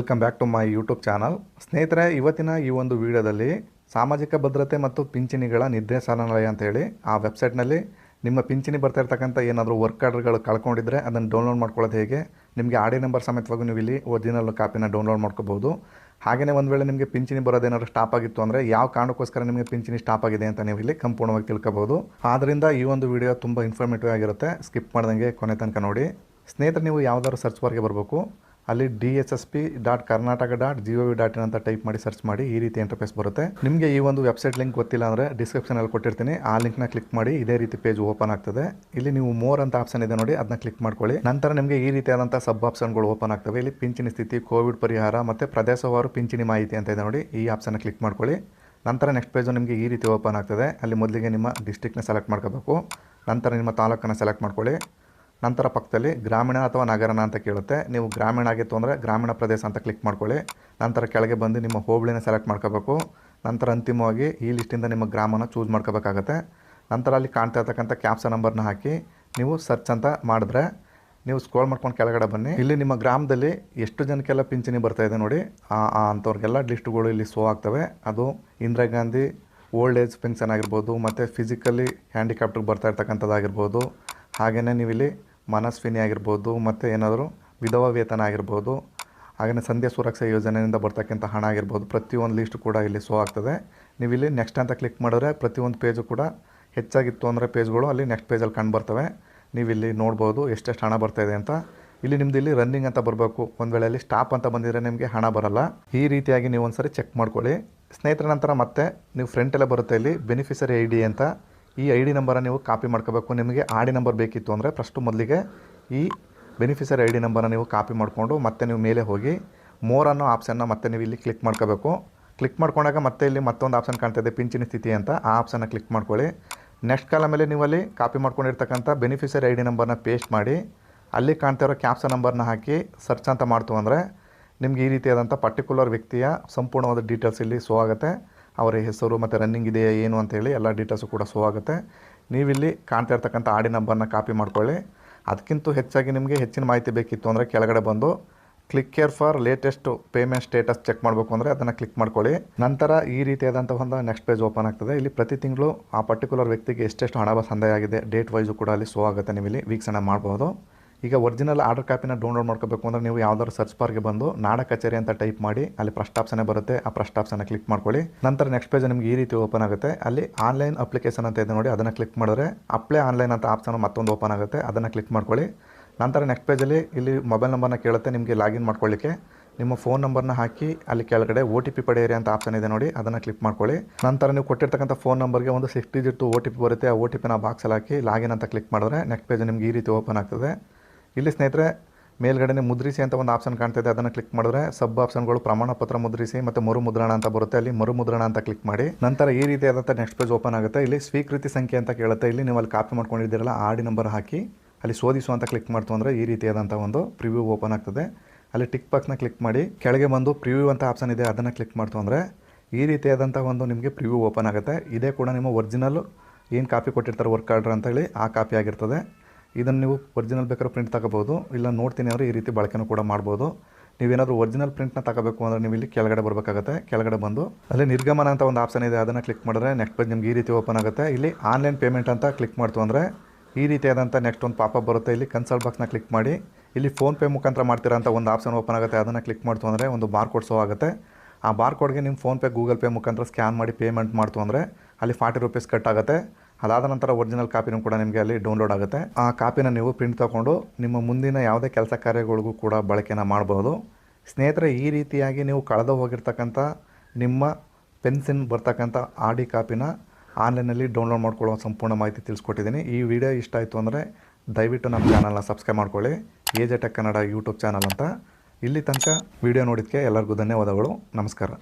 Welcome back to my YouTube channel ಸ್ನೇಹಿತರೆ, ಇವತ್ತಿನ ಈ ಒಂದು ವಿಡಿಯೋದಲ್ಲಿ ಸಾಮಾಜಿಕ ಭದ್ರತೆ ಮತ್ತು ಪಿಂಚಣಿಗಳ ನಿರ್ದೇಶನಾಲಯ ಅಂತೇಳಿ ಆ ವೆಬ್ಸೈಟ್ನಲ್ಲಿ ನಿಮ್ಮ ಪಿಂಚಣಿ ಬರ್ತಾ ಇರ್ತಕ್ಕಂಥ ಏನಾದರೂ ವರ್ಕ್ ಆರ್ಡರ್ಗಳು ಕಳ್ಕೊಂಡಿದ್ರೆ ಅದನ್ನು ಡೌನ್ಲೋಡ್ ಮಾಡ್ಕೊಳ್ಳೋದು ಹೇಗೆ? ನಿಮಗೆ ಆಡಿ ನಂಬರ್ ಸಮೇತವಾಗಿ ನೀವು ಇಲ್ಲಿ ಒರಿಜಿನಲ್ ಕಾಪಿನ ಡೌನ್ಲೋಡ್ ಮಾಡ್ಕೋಬೋದು ಹಾಗೆಯೇ ಒಂದು ವೇಳೆ ನಿಮಗೆ ಪಿಂಚಣಿ ಬರೋದೇನಾದ್ರು ಸ್ಟಾಪ್ ಆಗಿತ್ತು ಅಂದರೆ ಯಾವ ಕಾರಣಕ್ಕೋಸ್ಕರ ನಿಮಗೆ ಪಿಂಚಣಿ ಸ್ಟಾಪ್ ಆಗಿದೆ ಅಂತ ನೀವು ಇಲ್ಲಿ ಸಂಪೂರ್ಣವಾಗಿ ತಿಳ್ಕೊಬೋದು ಆದ್ದರಿಂದ ಈ ಒಂದು ವಿಡಿಯೋ ತುಂಬ ಇನ್ಫಾರ್ಮೇಟಿವ್ ಆಗಿರುತ್ತೆ. ಸ್ಕಿಪ್ ಮಾಡ್ದಂಗೆ ಕೊನೆ ತನಕ ನೋಡಿ. ಸ್ನೇಹಿತರೆ, ನೀವು ಯಾವುದಾದ್ರು ಸರ್ಚ್ ಬಾರ್ಗೆ ಬರಬೇಕು. ಅಲ್ಲಿ D S S P dot Karnataka dot G O V dot in ಅಂತ ಟೈಪ್ ಮಾಡಿ ಸರ್ಚ್ ಮಾಡಿ ಈ ರೀತಿ ಇಂಟರ್ಫೇಸ್ ಬರುತ್ತೆ. ನಿಮಗೆ ಈ ಒಂದು ವೆಬ್ಸೈಟ್ ಲಿಂಕ್ ಗೊತ್ತಿಲ್ಲ ಅಂದರೆ ಡಿಸ್ಕ್ರಿಪ್ಷನಲ್ಲಿ ಕೊಟ್ಟಿರ್ತೀನಿ. ಆ ಲಿಂಕ್ನ ಕ್ಲಿಕ್ ಮಾಡಿ ಇದೇ ರೀತಿ ಪೇಜ್ ಓಪನ್ ಆಗ್ತದೆ. ಇಲ್ಲಿ ನೀವು ಮೋರ್ ಅಂತ ಆಪ್ಷನ್ ಇದೆ ನೋಡಿ ಅದನ್ನ ಕ್ಲಿಕ್ ಮಾಡ್ಕೊಳ್ಳಿ. ನಂತರ ನಿಮಗೆ ಈ ರೀತಿಯಾದಂಥ ಸಬ್ ಆಪ್ಷನ್ಗಳು ಓಪನ್ ಆಗ್ತವೆ. ಇಲ್ಲಿ ಪಿಂಚಣಿ ಸ್ಥಿತಿ ಕೋವಿಡ್ ಪರಿಹಾರ ಮತ್ತು ಪ್ರದೇಶವಾರು ಪಿಂಚಣಿ ಮಾಹಿತಿ ಅಂತ ಇದೆ ನೋಡಿ, ಈ ಆಪ್ಷನ್ನ ಕ್ಲಿಕ್ ಮಾಡ್ಕೊಳ್ಳಿ. ನಂತರ ನೆಕ್ಸ್ಟ್ ಪೇಜು ನಿಮಗೆ ಈ ರೀತಿ ಓಪನ್ ಆಗ್ತದೆ. ಅಲ್ಲಿ ಮೊದಲಿಗೆ ನಿಮ್ಮ ಡಿಸ್ಟಿಕ್ನ ಸೆಲೆಕ್ಟ್ ಮಾಡ್ಕೋಬೇಕು. ನಂತರ ನಿಮ್ಮ ತಾಲೂಕನ್ನು ಸೆಲೆಕ್ಟ್ ಮಾಡ್ಕೊಳ್ಳಿ. ನಂತರ ಪಕ್ಕದಲ್ಲಿ ಗ್ರಾಮೀಣ ಅಥವಾ ನಗರನ ಅಂತ ಕೇಳುತ್ತೆ. ನೀವು ಗ್ರಾಮೀಣ ಆಗಿತ್ತು ಅಂದರೆ ಗ್ರಾಮೀಣ ಪ್ರದೇಶ ಅಂತ ಕ್ಲಿಕ್ ಮಾಡ್ಕೊಳ್ಳಿ. ನಂತರ ಕೆಳಗೆ ಬಂದು ನಿಮ್ಮ ಹೋಬಳಿನ ಸೆಲೆಕ್ಟ್ ಮಾಡ್ಕೋಬೇಕು. ನಂತರ ಅಂತಿಮವಾಗಿ ಈ ಲಿಸ್ಟಿಂದ ನಿಮ್ಮ ಗ್ರಾಮನ ಚೂಸ್ ಮಾಡ್ಕೋಬೇಕಾಗತ್ತೆ. ನಂತರ ಅಲ್ಲಿ ಕಾಣ್ತಾ ಇರ್ತಕ್ಕಂಥ ಕ್ಯಾಪ್ಸ ನಂಬರ್ನ ಹಾಕಿ ನೀವು ಸರ್ಚ್ ಅಂತ ಮಾಡಿದ್ರೆ ನೀವು ಸ್ಕ್ರೋಲ್ ಮಾಡ್ಕೊಂಡು ಕೆಳಗಡೆ ಬನ್ನಿ. ಇಲ್ಲಿ ನಿಮ್ಮ ಗ್ರಾಮದಲ್ಲಿ ಎಷ್ಟು ಜನಕ್ಕೆಲ್ಲ ಪಿಂಚಣಿ ಬರ್ತಾ ಇದೆ ನೋಡಿ. ಅಂಥವ್ರಿಗೆಲ್ಲ ಲಿಸ್ಟ್ಗಳು ಇಲ್ಲಿ ಸೋ ಆಗ್ತವೆ. ಅದು Indira Gandhi old age pension ಆಗಿರ್ಬೋದು, ಮತ್ತು ಫಿಸಿಕಲಿ ಹ್ಯಾಂಡಿಕ್ಯಾಪ್ಟಿಗೆ ಬರ್ತಾ ಇರ್ತಕ್ಕಂಥದ್ದಾಗಿರ್ಬೋದು. ಹಾಗೆಯೇ ನೀವಿಲ್ಲಿ ಮನಸ್ವಿನಿ ಆಗಿರ್ಬೋದು ಮತ್ತು ಏನಾದರೂ ವಿಧವಾ ವೇತನ ಆಗಿರ್ಬೋದು ಹಾಗೆಯೇ ಸಂಧ್ಯಾ ಸುರಕ್ಷಾ ಯೋಜನೆಯಿಂದ ಬರ್ತಕ್ಕಂಥ ಹಣ ಆಗಿರ್ಬೋದು, ಪ್ರತಿಯೊಂದು ಲಿಸ್ಟ್ ಕೂಡ ಇಲ್ಲಿ ಶೋ ಆಗ್ತದೆ. ನೀವು ಇಲ್ಲಿ ನೆಕ್ಸ್ಟ್ ಅಂತ ಕ್ಲಿಕ್ ಮಾಡಿದ್ರೆ ಪ್ರತಿಯೊಂದು ಪೇಜು ಕೂಡ ಹೆಚ್ಚಾಗಿತ್ತು ಅಂದರೆ ಪೇಜ್ಗಳು ಅಲ್ಲಿ ನೆಕ್ಸ್ಟ್ ಪೇಜಲ್ಲಿ ಕಂಡು ಬರ್ತವೆ. ನೀವು ಇಲ್ಲಿ ನೋಡ್ಬೋದು ಎಷ್ಟೆಷ್ಟು ಹಣ ಬರ್ತಾ ಇದೆ ಅಂತ. ಇಲ್ಲಿ ನಿಮ್ದು ಇಲ್ಲಿ ರನ್ನಿಂಗ್ ಅಂತ ಬರಬೇಕು. ಒಂದು ವೇಳೆ ಅಲ್ಲಿ ಸ್ಟಾಪ್ ಅಂತ ಬಂದಿದ್ರೆ ನಿಮಗೆ ಹಣ ಬರಲ್ಲ. ಈ ರೀತಿಯಾಗಿ ನೀವು ಒಂದ್ಸರಿ ಚೆಕ್ ಮಾಡ್ಕೊಳ್ಳಿ. ಸ್ನೇಹಿತರ ನಂತರ ಮತ್ತೆ ನೀವು ಫ್ರಂಟಲ್ಲೇ ಬರುತ್ತೆ ಇಲ್ಲಿ ಬೆನಿಫಿಷರಿ ಐ ಅಂತ. ಈ ಐ ಡಿ ನಂಬರನ್ನು ನೀವು ಕಾಪಿ ಮಾಡ್ಕೋಬೇಕು. ನಿಮಗೆ ಆಡಿ ನಂಬರ್ ಬೇಕಿತ್ತು ಅಂದರೆ ಫಸ್ಟು ಮೊದಲಿಗೆ ಈ ಬೆನಿಫಿಷರಿ ಐ ಡಿ ನಂಬರನ್ನು ನೀವು ಕಾಪಿ ಮಾಡಿಕೊಂಡು ಮತ್ತೆ ನೀವು ಮೇಲೆ ಹೋಗಿ ಮೋರ್ ಅನ್ನೋ ಆಪ್ಷನ್ನ ಮತ್ತೆ ನೀವು ಇಲ್ಲಿ ಕ್ಲಿಕ್ ಮಾಡ್ಕೋಬೇಕು. ಕ್ಲಿಕ್ ಮಾಡ್ಕೊಂಡಾಗ ಮತ್ತೆ ಇಲ್ಲಿ ಮತ್ತೊಂದು ಆಪ್ಷನ್ ಕಾಣ್ತಾಯಿದೆ ಪಿಂಚಣಿ ಸ್ಥಿತಿ ಅಂತ. ಆ ಆಪ್ಷನ್ನ ಕ್ಲಿಕ್ ಮಾಡ್ಕೊಳ್ಳಿ. ನೆಕ್ಸ್ಟ್ ಕಾಲ ಮೇಲೆ ನೀವು ಅಲ್ಲಿ ಕಾಪಿ ಮಾಡ್ಕೊಂಡಿರ್ತಕ್ಕಂಥ ಬೆನಿಫಿಷರಿ ಐ ಡಿ ನಂಬರ್ನ ಪೇಸ್ಟ್ ಮಾಡಿ, ಅಲ್ಲಿ ಕಾಣ್ತಾ ಇರೋ ಕ್ಯಾಪ್ಸ ನಂಬರ್ನ ಹಾಕಿ ಸರ್ಚ್ ಅಂತ ಮಾಡ್ತು ಅಂದರೆ ನಿಮ್ಗೆ ಈ ರೀತಿಯಾದಂಥ ಪರ್ಟಿಕ್ಯುಲರ್ ವ್ಯಕ್ತಿಯ ಸಂಪೂರ್ಣವಾದ ಡೀಟೇಲ್ಸ್ ಇಲ್ಲಿ ಸೋ ಆಗುತ್ತೆ. ಅವರ ಹೆಸರು ಮತ್ತು ರನ್ನಿಂಗ್ ಇದೆಯಾ ಏನು ಅಂತೇಳಿ ಎಲ್ಲ ಡೀಟೇಲ್ಸು ಕೂಡ ಸೋ ಆಗುತ್ತೆ. ನೀವಿಲ್ಲಿ ಕಾಣ್ತಾ ಇರ್ತಕ್ಕಂಥ ಆಡಿ ನಂಬರ್ನ ಕಾಪಿ ಮಾಡ್ಕೊಳ್ಳಿ. ಅದಕ್ಕಿಂತ ಹೆಚ್ಚಾಗಿ ನಿಮಗೆ ಹೆಚ್ಚಿನ ಮಾಹಿತಿ ಬೇಕಿತ್ತು ಅಂದರೆ ಕೆಳಗಡೆ ಬಂದು click here for latest payment status check ಮಾಡಬೇಕು ಅಂದರೆ ಅದನ್ನು ಕ್ಲಿಕ್ ಮಾಡ್ಕೊಳ್ಳಿ. ನಂತರ ಈ ರೀತಿಯಾದಂಥ ಒಂದು ನೆಕ್ಸ್ಟ್ ಪೇಜ್ ಓಪನ್ ಆಗ್ತದೆ. ಇಲ್ಲಿ ಪ್ರತಿ ತಿಂಗಳು ಆ ಪರ್ಟಿಕ್ಯುಲರ್ ವ್ಯಕ್ತಿಗೆ ಎಷ್ಟೆಷ್ಟು ಹಣ ಸಂದಾಯ ಆಗಿದೆ ಡೇಟ್ ವೈಸು ಕೂಡ ಅಲ್ಲಿ ಸೋ ಆಗುತ್ತೆ. ನೀವು ಇಲ್ಲಿ ವೀಕ್ಷಣೆ ಮಾಡ್ಬೋದು. ಈಗ ಒರಿಜಿನಲ್ ಆರ್ಡರ್ ಕಾಪಿನ ಡೌನ್ಲೋಡ್ ಮಾಡ್ಕೋಬೇಕು ಅಂದರೆ ನೀವು ಯಾವ್ದಾದ್ರು ಸರ್ಚ್ ಬಾರ್ಗೆ ಬಂದು ನಾಡ ಕಚೇರಿ ಅಂತ ಟೈಪ್ ಮಾಡಿ, ಅಲ್ಲಿ ಫಸ್ಟ್ ಆಪ್ಷನ್ ಬರುತ್ತೆ, ಆ ಫಸ್ಟ್ ಆಪ್ಷನ್ನ ಕ್ಲಿಕ್ ಮಾಡ್ಕೊಳ್ಳಿ. ನಂತರ ನೆಕ್ಸ್ಟ್ ಪೇಜ್ ನಿಮಗೆ ಈ ರೀತಿ ಓಪನ್ ಆಗುತ್ತೆ. ಅಲ್ಲಿ ಆನ್ಲೈನ್ ಅಪ್ಲಿಕೇಶನ್ ಅಂತ ಇದೆ ನೋಡಿ, ಅದನ್ನು ಕ್ಲಿಕ್ ಮಾಡಿದ್ರೆ ಅಪ್ಲೈ ಆನ್ಲೈನ್ ಅಂತ ಆಪ್ಷನ್ ಮತ್ತೊಂದು ಓಪನ್ ಆಗುತ್ತೆ, ಅದನ್ನು ಕ್ಲಿಕ್ ಮಾಡ್ಕೊಳ್ಳಿ. ನಂತರ ನೆಕ್ಸ್ಟ್ ಪೇಜಲ್ಲಿ ಇಲ್ಲಿ ಮೊಬೈಲ್ ನಂಬರ್ನ ಕೇಳುತ್ತೆ, ನಿಮಗೆ ಲಾಗಿನ್ ಮಾಡ್ಕೊಳ್ಳಿಕ್ಕೆ. ನಿಮ್ಮ ಫೋನ್ ನಂಬರ್ನ ಹಾಕಿ, ಅಲ್ಲಿ ಕೆಳಗಡೆ ಓ ಟಿ ಪಿ ಪಡೆಯಿರಿ ಅಂತ ಆಪ್ಷನ್ ಇದೆ ನೋಡಿ, ಅದನ್ನು ಕ್ಲಿಕ್ ಮಾಡ್ಕೊಳ್ಳಿ. ನಂತರ ನೀವು ಕೊಟ್ಟಿರ್ತಕ್ಕಂಥ ಫೋನ್ ನಂಬರ್ಗೆ ಒಂದು six digit O T P ಬರುತ್ತೆ, ಆ ಒ ಟಿ ಪಿನ ಬಾಕ್ಸಲ್ಲಿ ಹಾಕಿ ಲಾಗಿನ್ ಅಂತ ಕ್ಲಿಕ್ ಮಾಡಿದ್ರೆ ನೆಕ್ಸ್ಟ್ ಪೇಜ್ ನಿಮ್ಗೆ ಈ ರೀತಿ ಓಪನ್ ಆಗ್ತದೆ. ಇಲ್ಲಿ ಸ್ನೇಹಿತರೆ, ಮೇಲ್ಗಡೆನೇ ಮುದ್ರಿಸಿ ಅಂತ ಒಂದು ಆಪ್ಷನ್ ಕಾಣ್ತಿದೆ ಅದನ್ನು ಕ್ಲಿಕ್ ಮಾಡಿದ್ರೆ ಸಬ್ ಆಪ್ಷನ್ಗಳು ಪ್ರಮಾಣ ಪತ್ರ ಮುದ್ರಿಸಿ ಮತ್ತು ಮರು ಮುದ್ರಣ ಅಂತ ಬರುತ್ತೆ. ಅಲ್ಲಿ ಮರು ಮುದ್ರಣ ಅಂತ ಕ್ಲಿಕ್ ಮಾಡಿ. ನಂತರ ಈ ರೀತಿಯಾದಂಥ ನೆಕ್ಸ್ಟ್ ಪೇಜ್ ಓಪನ್ ಆಗುತ್ತೆ. ಇಲ್ಲಿ ಸ್ವೀಕೃತಿ ಸಂಖ್ಯೆ ಅಂತ ಕೇಳುತ್ತೆ. ಇಲ್ಲಿ ನೀವು ಅಲ್ಲಿ ಕಾಪಿ ಮಾಡ್ಕೊಂಡಿದ್ದೀರಲ್ಲ ಆಡಿ ನಂಬರ್ ಹಾಕಿ ಅಲ್ಲಿ ಶೋಧಿಸು ಅಂತ ಕ್ಲಿಕ್ ಮಾಡ್ತು ಅಂದರೆ ಈ ರೀತಿಯಾದಂಥ ಒಂದು ಪ್ರಿವ್ಯೂ ಓಪನ್ ಆಗ್ತದೆ. ಅಲ್ಲಿ ಟಿಕ್ ಬಾಕ್ಸ್ನ ಕ್ಲಿಕ್ ಮಾಡಿ, ಕೆಳಗೆ ಬಂದು ಪ್ರಿವ್ಯೂ ಅಂತ ಆಪ್ಷನ್ ಇದೆ, ಅದನ್ನು ಕ್ಲಿಕ್ ಮಾಡ್ತು ಅಂದರೆ ಈ ರೀತಿಯಾದಂಥ ಒಂದು ನಿಮಗೆ ಪ್ರಿವ್ಯೂ ಓಪನ್ ಆಗುತ್ತೆ. ಇದೇ ಕೂಡ ನಿಮ್ಮ ಒರಿಜಿನಲ್ ಏನು ಕಾಪಿ ಕೊಟ್ಟಿರ್ತಾರೆ ವರ್ಕ್ ಆರ್ಡ್ರ್ ಅಂತೇಳಿ ಆ ಕಾಪಿ ಆಗಿರ್ತದೆ. ಇದನ್ನು ನೀವು ಒರಿಜಿನಲ್ ಬೇಕಾದ್ರೆ ಪ್ರಿಂಟ್ ತಗೋಬೋದು ಇಲ್ಲ ನೋಡ್ತೀನಿ ಅಂದರೆ ಈ ರೀತಿ ಬಳಕೆನೂ ಕೂಡ ಮಾಡ್ಬೋದು. ನೀವೇನಾದರೂ ಒರಿಜಿನಲ್ ಪ್ರಿಂಟ್ನ ತಗೋಬೇಕು ಅಂದರೆ ನೀವು ಇಲ್ಲಿ ಕೆಳಗಡೆ ಬರಬೇಕಾಗುತ್ತೆ. ಕೆಳಗಡೆ ಬಂದು ಅಲ್ಲಿ ನಿರ್ಗಮನ ಅಂತ ಒಂದು ಆಪ್ಷನ್ ಇದೆ. ಅದನ್ನು ಕ್ಲಿಕ್ ಮಾಡಿದ್ರೆ ನೆಕ್ಸ್ಟ್ ಬಂದು ನಿಮ್ಗೆ ಈ ರೀತಿ ಓಪನ್ ಆಗುತ್ತೆ. ಇಲ್ಲಿ ಆನ್ಲೈನ್ ಪೇಮೆಂಟ್ ಅಂತ ಕ್ಲಿಕ್ ಮಾಡ್ತು ಅಂದರೆ ಈ ರೀತಿಯಾದಂಥ ನೆಕ್ಸ್ಟ್ ಒಂದು ಪಾಪ ಬರುತ್ತೆ. ಇಲ್ಲಿ ಕನ್ಸಲ್ಟ್ ಬಾಕ್ಸ್ನ ಕ್ಲಿಕ್ ಮಾಡಿ. ಇಲ್ಲಿ ಫೋನ್ಪೇ ಮುಖಾಂತರ ಮಾಡ್ತೀರಾ ಅಂತ ಒಂದು ಆಪ್ಷನ್ ಓಪನ್ ಆಗುತ್ತೆ. ಅದನ್ನು ಕ್ಲಿಕ್ ಮಾಡ್ತು ಅಂದರೆ ಒಂದು ಬಾರ್ ಕೋಡ್ ಶೋ ಆಗುತ್ತೆ. ಆ ಬಾರ್ ಕೋಡ್ಗೆ ನಿಮ್ಮ ಫೋನ್ಪೇ ಗೂಗಲ್ ಪೇ ಮುಖಾಂತರ ಸ್ಕ್ಯಾನ್ ಮಾಡಿ ಪೇಮೆಂಟ್ ಮಾಡ್ತು ಅಂದರೆ ಅಲ್ಲಿ ಫಾರ್ಟಿ ರುಪೀಸ್ ಕಟ್ ಆಗುತ್ತೆ. ಅದಾದ ನಂತರ ಒರಿಜಿನಲ್ ಕಾಪಿನೂ ಕೂಡ ನಿಮಗೆ ಅಲ್ಲಿ ಡೌನ್ಲೋಡ್ ಆಗುತ್ತೆ. ಆ ಕಾಪಿನ ನೀವು ಪ್ರಿಂಟ್ ತಗೊಂಡು ನಿಮ್ಮ ಮುಂದಿನ ಯಾವುದೇ ಕೆಲಸ ಕಾರ್ಯಗಳಿಗೂ ಕೂಡ ಬಳಕೆನ ಮಾಡ್ಬೋದು. ಸ್ನೇಹಿತರೆ, ಈ ರೀತಿಯಾಗಿ ನೀವು ಕಳೆದು ಹೋಗಿರ್ತಕ್ಕಂಥ ನಿಮ್ಮ ಪೆನ್ಸಿನ್ ಬರ್ತಕ್ಕಂಥ ಆಡಿ ಕಾಪಿನ ಆನ್ಲೈನಲ್ಲಿ ಡೌನ್ಲೋಡ್ ಮಾಡ್ಕೊಳ್ಳೋ ಸಂಪೂರ್ಣ ಮಾಹಿತಿ ತಿಳಿಸ್ಕೊಟ್ಟಿದ್ದೀನಿ. ಈ ವಿಡಿಯೋ ಇಷ್ಟ ಆಯಿತು ಅಂದರೆ ದಯವಿಟ್ಟು ನಮ್ಮ ಚಾನಲ್ನ ಸಬ್ಸ್ಕ್ರೈಬ್ ಮಾಡ್ಕೊಳ್ಳಿ. A J tech Kannada YouTube channel ಅಂತ. ಇಲ್ಲಿ ತನಕ ವಿಡಿಯೋ ನೋಡಿದ್ದಕ್ಕೆ ಎಲ್ಲರಿಗೂ ಧನ್ಯವಾದಗಳು. ನಮಸ್ಕಾರ.